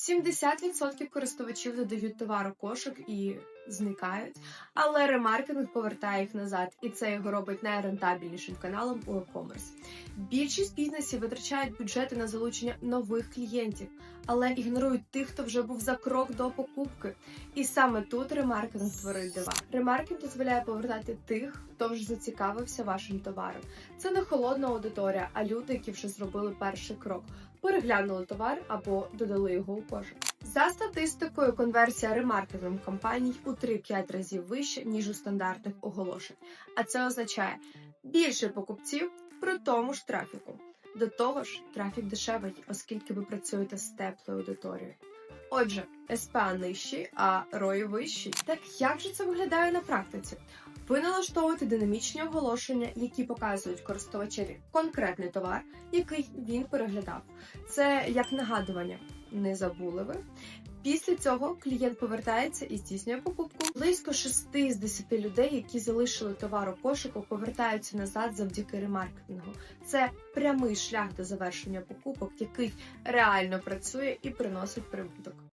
70% користувачів додають товар у кошик і зникають, але ремаркетинг повертає їх назад, і це його робить найрентабельнішим каналом у e-commerce. Більшість бізнесів витрачають бюджети на залучення нових клієнтів, але ігнорують тих, хто вже був за крок до покупки. І саме тут ремаркетинг творить дива. Ремаркетинг дозволяє повертати тих, хто вже зацікавився вашим товаром. Це не холодна аудиторія, а люди, які вже зробили перший крок, переглянули товар або додали його у кошик. За статистикою, конверсія ремаркетинг компаній у 3-5 разів вища, ніж у стандартних оголошень. А це означає більше покупців при тому ж трафіку. До того ж, трафік дешевий, оскільки ви працюєте з теплою аудиторією. Отже, СПА нижчий, а ROI вищий. Так як же це виглядає на практиці? Ви налаштовуєте динамічні оголошення, які показують користувачеві конкретний товар, який він переглядав. Це як нагадування, не забули ви. Після цього клієнт повертається і здійснює покупку. Близько 6 з 10 людей, які залишили товар у кошику, повертаються назад завдяки ремаркетингу. Це прямий шлях до завершення покупок, який реально працює і приносить прибуток.